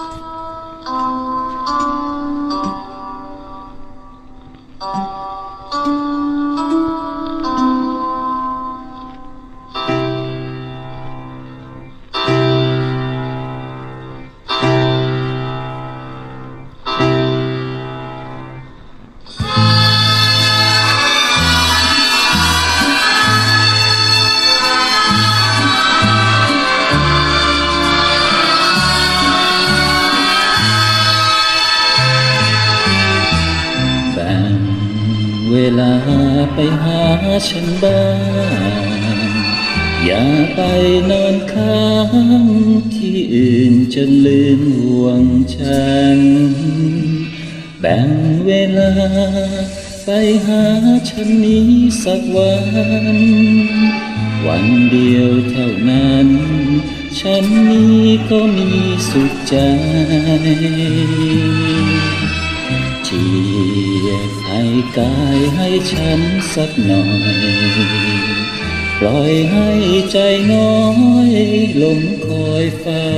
แลาไปหาฉันบ้างอย่าไปนอนค้างที่อื่นจนลืมห่วงฉัน แบ่งเวลาไปหาฉันนี้สักวัน วันเดียวเท่านั้น ฉันนี้ก็มีสุขใจ เจียให้กายให้ฉันสักหน่อย ปล่อยให้ใจน้อยลมคอยเฝ้า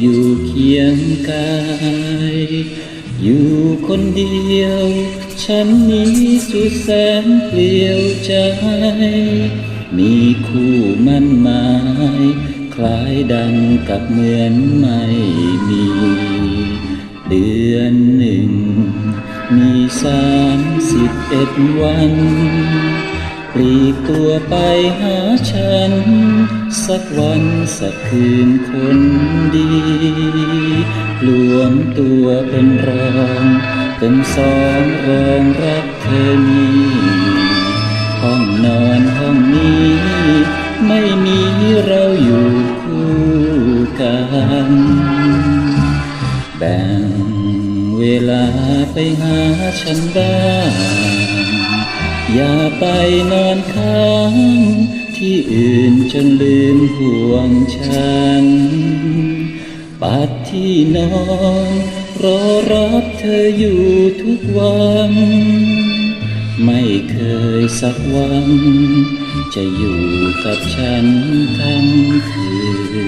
อยู่เคียงกาย อยู่คนเดียว ฉันนี้สุดแสนเปลี่ยวใจ มีคู่มั่นหมายคล้ายดังกับเหมือนไม่มี เดือนหนึ่ง มีสามสิบเอ็ดวันปลีกตัวไปหาฉัน สักวันสักคืนคนดีรวมตัวเป็นรองเป็นสองรองรักเธอนี้ห้องนอนห้องนี้ ไม่มีเราอยู่คู่กันแบ่ ลาไปหาฉันบ้างอย่าไปนอนค้างที่อื่นจนลืมห่วงฉันปัดที่นอนรอรับเธออยู่ทุกวัน ไม่เคยสักวัน จะอยู่กับฉันทั้งคืน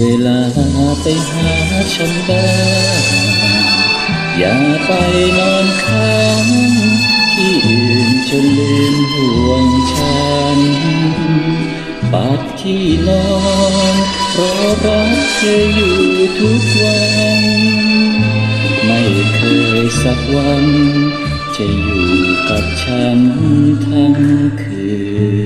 เวลาไปหาฉันบ้างอย่าไปนอนค้างที่อื่นจนลืมห่วงฉันปัดที่นอนรอรับเธออยู่ทุกวัน ไม่เคยสักวัน จะอยู่กับฉันทั้งคืน